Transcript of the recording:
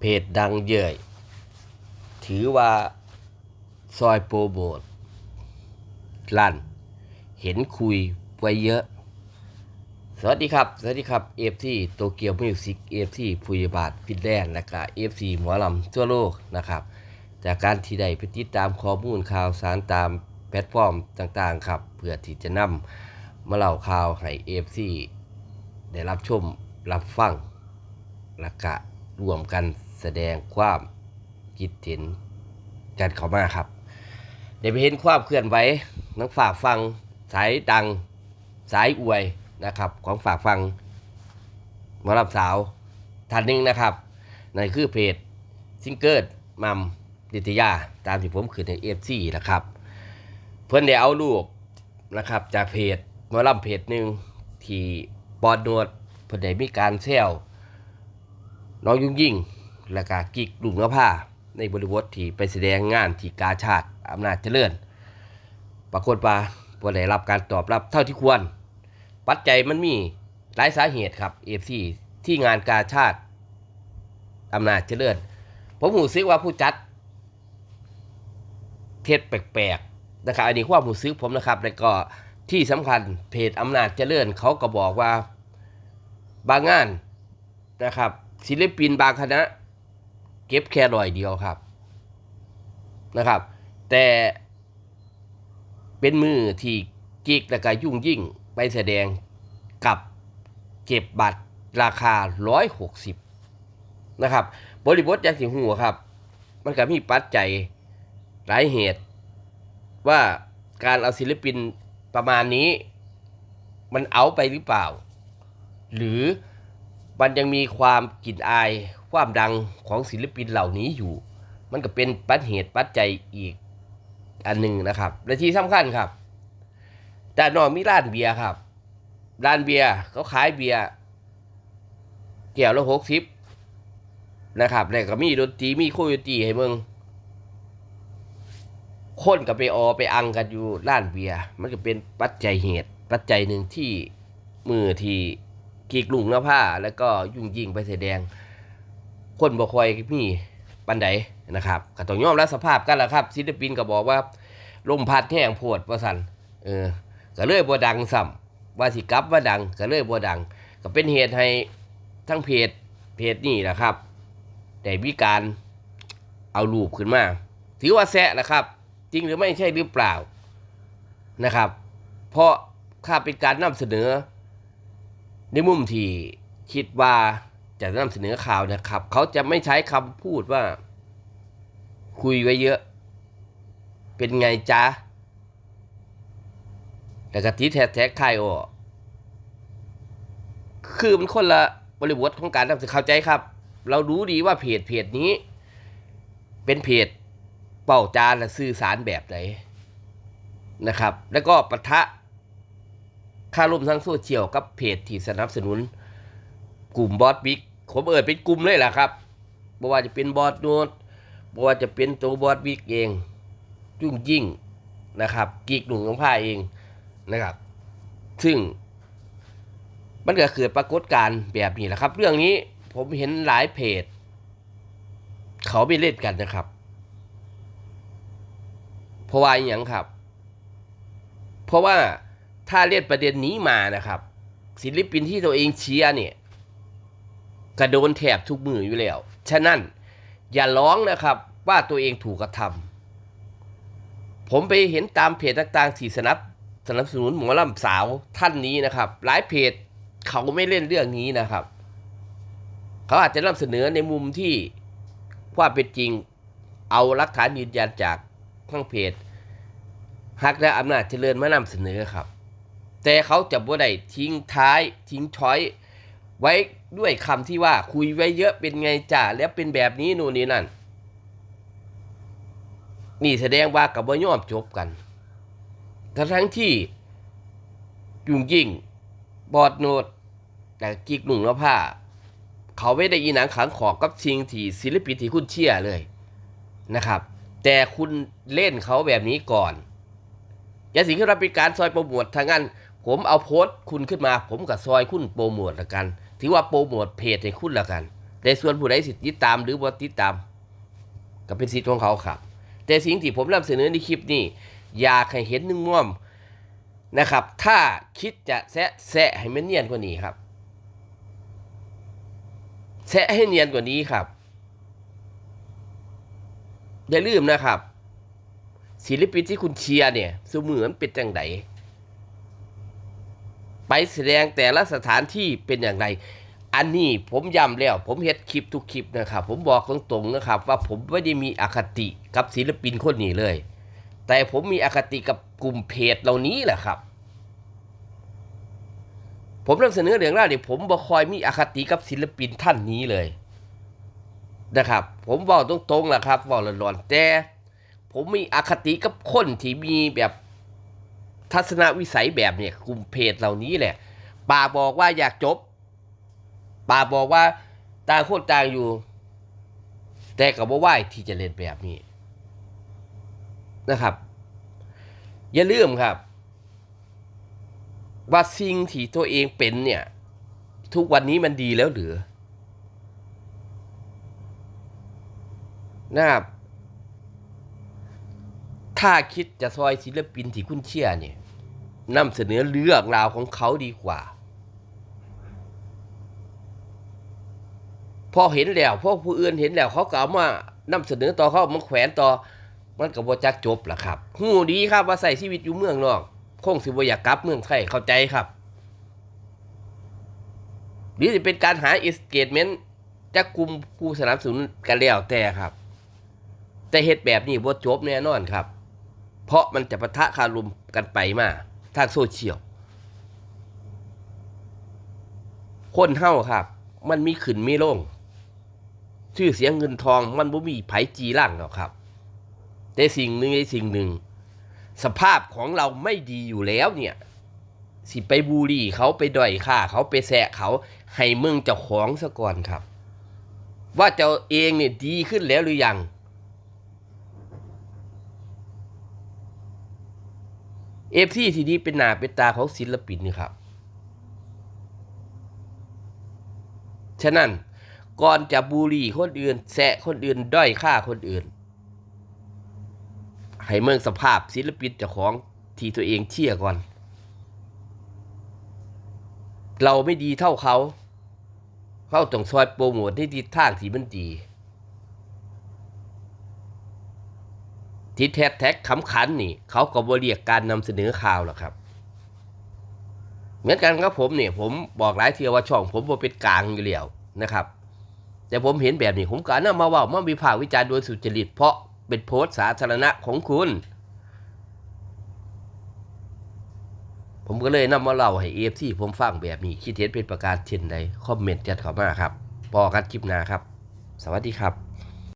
เพจดังเย่ยถือว่าซอยโปรโมทลั่น เห็นคุยไว้เยอะ สวัสดีครับ สวัสดีครับเอฟทีโตเกียวมิวสิกเอฟที่พุยบาทฟินแลนด์และก็เอฟซีหมอลำทั่วโลกนะครับ จากการที่ได้ไปติดตามข้อมูลข่าวสารตามแพลตฟอร์มต่างๆครับ เพื่อที่จะนำมาเล่าข่าวให้เอฟซีได้รับชมรับฟังและก็รวมกัน แสดงความคิดเห็นกันเข้ามาครับได้ไปเห็นความเคลื่อนไหวนังฝากฟังสายดังสายอวยนะครับ ของฝากฟังมอรับสาวท่านหนึ่งนะครับนั่นคือเพจซิงเกิลมัมดิตยาตามที่ผมขึ้นในเอฟซีนะครับ เพื่อนได้เอารูปนะครับจากเพจมอลำเพจหนึ่งที่บอดนวดเพื่อนได้มีการเซลน้องยุ่งยิ่ง และก็กิกลุงนภาในบริบทที่ไปแสดงงานที่กาชาติอำนาจเจริญ ปรากฏว่าบ่ได้รับการตอบรับเท่าที่ควร ปัจจัยมันมีหลายสาเหตุครับเอฟซีที่งานกาชาติอำนาจเจริญ ผมหูซึกว่าผู้จัด เทศแปลกๆนะครับอันนี้ความหูซึกผมนะครับ แล้วก็ที่สำคัญเพจอำนาจเจริญ เขาก็บอกว่าบางงานนะครับศิลปินบางคณะ เก็บแค่ร้อยเดียวครับนะครับ แต่เป็นมือที่กิกและก็ยุ่งยิ่งไปแสดงกับเก็บบัตรราคา 160 นะครับ บริบทอย่างที่หัวครับ มันก็มีปัจจัยหลายเหตุ ว่าการเอาศิลปินประมาณนี้ มันเอาไปหรือเปล่า หรือ มันยังมีความกลิ่นอาย ความดังของศิลปินเหล่านี้อยู่ มันก็เป็นปัจเหตุปัจจัยอีกอันหนึ่งนะครับ และที่สำคัญครับแต่านนอกมีร้านเบียร์ครับ ร้านเบียร์เขาขายเบียร์แก้วละหกสิบนะครับแล้วก็มีดนตรีมีโคโยตีให้มึงคนก็ไปออไปอังกันอยู่ร้านเบียร์มันก็เป็นปัจจัยเหตุ ปัจจัยหนึ่งที่มือที่ กีกลุงหน้าผ้าแล้วก็ยุ่งยิงไปแสดง คนบ่คอยมีปันไดนะครับก็ต้องยอมรับสภาพกันแหละครับศิลปินก็บอกว่าลมพัดแห้งโพดว่าสันเออก็เลยบ่ดังซ้ำว่าสิกลับว่าดังก็เลยบ่ดัง ก็เป็นเหตุให้ทั้งเพจเพจนี่แหละครับได้มีการเอารูปขึ้นมา ถือว่าแซะนะครับ จริงหรือไม่ใช่หรือเปล่านะครับ เพราะข้าเป็นการนำเสนอ ในมุมที่คิดว่าจะนำเสนอข่าวนะครับ เขาจะไม่ใช้คำพูดว่า คุยไว้เยอะ เป็นไงจ๊ะแต่กะทิแท็กแท็กใครโออกคือมันคนละบริบทของการนำเสนอข้าวใจครับ เรารู้ดีว่าเพจเพจนี้ เป็นเพจเป่าจานและสื่อสารแบบไหนนะครับ แล้วก็ปะทะ ค่าร่วมทางโซเชียลกับเพจที่สนับสนุน กลุ่มบอสบิ๊กผมเอ่ยเป็นกลุ่มเลยแหละครับบ่ว่าจะเป็นบอสโนดบ่ว่าจะเป็นตัวบอสบิ๊กเองยุ่งยิ่งนะครับกีกหนุ่มของผ้าเองนะครับ ซึ่ง มันก็เกิดปรากฏการณ์แบบนี้แหละครับ เรื่องนี้ผมเห็นหลายเพจ เขาไปเล่นกันนะครับเพราะว่าอย่างครับ เพราะว่า ถ้าเล่นประเด็นนี้มานะครับ ศิลปินที่ตัวเองเชียร์เนี่ยกระโดนแถบทุกมืออยู่แล้ว ฉะนั้นอย่าร้องนะครับว่าตัวเองถูกกระทำผมไปเห็นตามเพจต่างๆที่สนับสนับสนุนหมอลำสาวท่านนี้นะครับ หลายเพจเขาไม่เล่นเรื่องนี้นะครับ เขาอาจจะนำเสนอในมุมที่ความเป็นจริง เอาหลักฐานยืนยันจากทั้งเพจฮักและอำนาจเจริญมานำเสนอครับ แต่เขาจะบ่ได้ทิ้งท้ายทิ้งช้อย ไว้ด้วยคำที่ว่าคุยไว้เยอะเป็นไงจ่าแล้วเป็นแบบนี้นู่นนี่นั่น นี่แสดงว่ากับว่ายอมจบกันทั้งทั้งที่ยุ่งยิ่งบอดโนดแต่กิกหนุ่งแล้วผ้าเขาไม่ได้อีหนังขังขอบกับชิงที่ศิลปินที่คุณเชียร์เลยนะครับ แต่คุณเล่นเขาแบบนี้ก่อนอย่าสิงขึ้นมาเป็นการซอยโปรโมททางนั้น ผมเอาโพสต์คุณขึ้นมา ผมกับซอยคุณโปรโมทละกัน ถือว่าโปรโมทเพจให้คุณละกัน แต่ส่วนผู้ใดสิติดตามหรือบ่ติดตาม ก็เป็นสิทธิ์ของเขาครับ แต่สิ่งที่ผมนำเสนอในคลิปนี้ อยากให้เห็นหนึ่งม่วมนะครับ ถ้าคิดจะแซะแซะให้มันเนียนกว่านี้ครับแซะให้เนียนกว่านี้ครับ อย่าลืมนะครับ ศิลปินที่คุณเชียร์เนี่ยสมือมันเป็นจังได ไปแสดงแต่ละสถานที่เป็นอย่างไร อันนี้ผมย้ำแล้ว ผมเฮ็ดคลิปทุกคลิปนะครับ ผมบอกตรงๆนะครับ ว่าผมไม่ได้มีอคติกับศิลปินคนนี้เลย แต่ผมมีอคติกับกลุ่มเพจเหล่านี้แหละครับ ผมนำเสนอเรื่องราวเนี่ยผมบ่คอยมีอคติกับศิลปินท่านนี้เลยนะครับ ผมบอกตรงๆแหละครับบอกหลอนๆแต่ผมมีอคติกับคนที่มีแบบ ทัศนวิสัยแบบเนี่ยกลุ่มเพจเหล่านี้แหละป่าบอกว่าอยากจบป่าบอกว่าต่างคนต่างอยู่ แต่ก็บ่ไหวที่จะเล่นแบบนี้นะครับ อย่าลืมครับ ว่าสิ่งที่ตัวเองเป็นเนี่ย ทุกวันนี้มันดีแล้วหรือนะครับถ้าคิดจะซอยศิลปินที่คุณเชื่อเนี่ย นำเสนอเรื่องราวของเขาดีกว่า พอเห็นแล้วพอผู้อื่นเห็นแล้วเขาก็เอามานำเสนอต่อเขาเอามาแขวนต่อ มันก็บ่จักจบล่ะครับหูดีครับว่าใส่ชีวิตอยู่เมืองนอกคงสิบ่อยากกลับเมืองไทยเข้าใจครับ หรือจะเป็นการหาเอสเกตเมนต์จากกลุ่มผู้สนับสนุนกันแล้วแต่ครับ แต่เหตุแบบนี้บ่จบแน่นอนครับ เพราะมันจะปะทะคารมกันไปมา ทางโซเชียลคนเฮาครับ มันมีขึ้นมีลงชื่อเสียงเงินทองมันบ่มีไผจีร่างหรอกครับ แต่สิ่งหนึ่งในสิ่งหนึ่ง สภาพของเราไม่ดีอยู่แล้วเนี่ย สิไปบูลลี่เขาไปด่อยค่าเขาไปแซะเขาให้มึงเจ้าของซะก่อนครับ ว่าเจ้าเองเนี่ยดีขึ้นแล้วหรือยัง เอฟซีทีนี้เป็นหน้าเป็นตาของศิลปินนี่ครับ ฉะนั้นก่อนจะบูลลี่คนอื่นแซะคนอื่นด้อยค่าคนอื่น ให้เมืองสภาพศิลปินเจ้าของที่ตัวเองเชี่ยก่อน เราไม่ดีเท่าเขา เขาต้องซอยโปรโมทให้ทิศทางที่มันดี ทิแท็กแท็กขำขันนี่ เขาก็บเรียกการนำเสนอข่าวหรอกครับ เหมือนกันครับผมเนี่ยผมบอกหลายเทียว่าช่อง ผมบ่เป็นกลางอยู่แล้วนะครับ แต่ผมเห็นแบบนี้ผมก็นำมาว่ามาวิพากษ์วิจารณ์โดยสุจริต เพราะเป็นโพสต์สาธารณะของคุณ ผมก็เลยนำมาเล่าให้เอฟที่ผมฟังแบบนี้คิดเห็นเป็นประการเช่นใดคอมเมนต์จัดเข้ามาครับพอกันคลิปหน้าครับ สวัสดีครับ